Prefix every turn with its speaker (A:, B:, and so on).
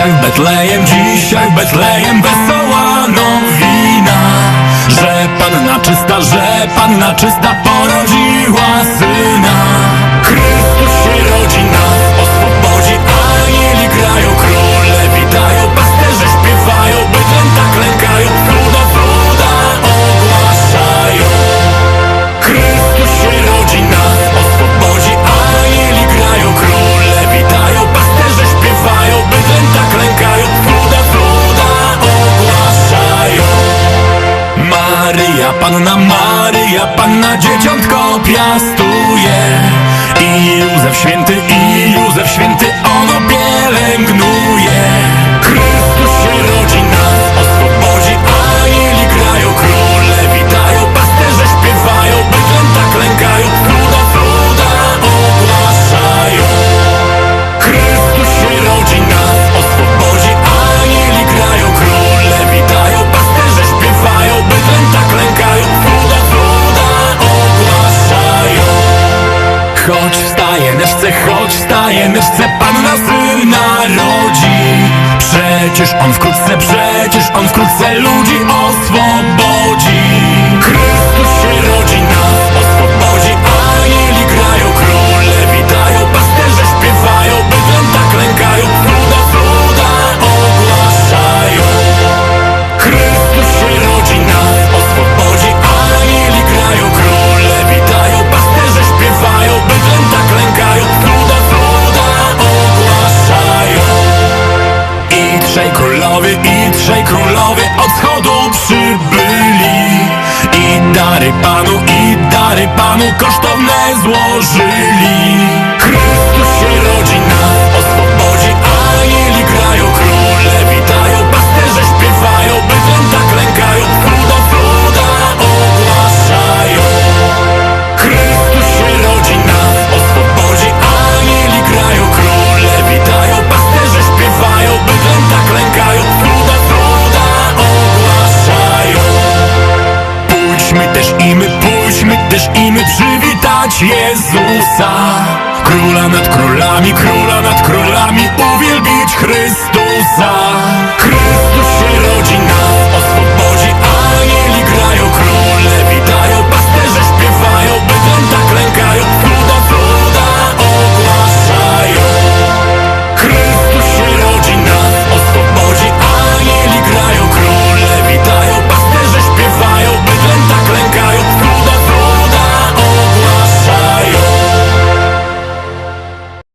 A: Dzisiaj w Betlejem, dzisiaj w Betlejem wesoła nowina Że Panna czysta, że Panna czysta porodziła syna Maryja, Panna Maryja, Panna Dzieciątko piastuje. I Józef Święty, i Józef Święty Choć wstaje neszce, choć wstaje neszce, Panna syna rodzi. Przecież on wkrótce, przecież on wkrótce ludzi oswobodzi. Królowie, i trzej królowie od wschodu przybyli. I dary Panu, i dary Panu kosztowne złożyli. Chrystus się rodzi też i my, pójdźmy też i my przywitać Jezusa. Króla nad królami, króla nad królami, uwielbić Chrystusa. Chrystus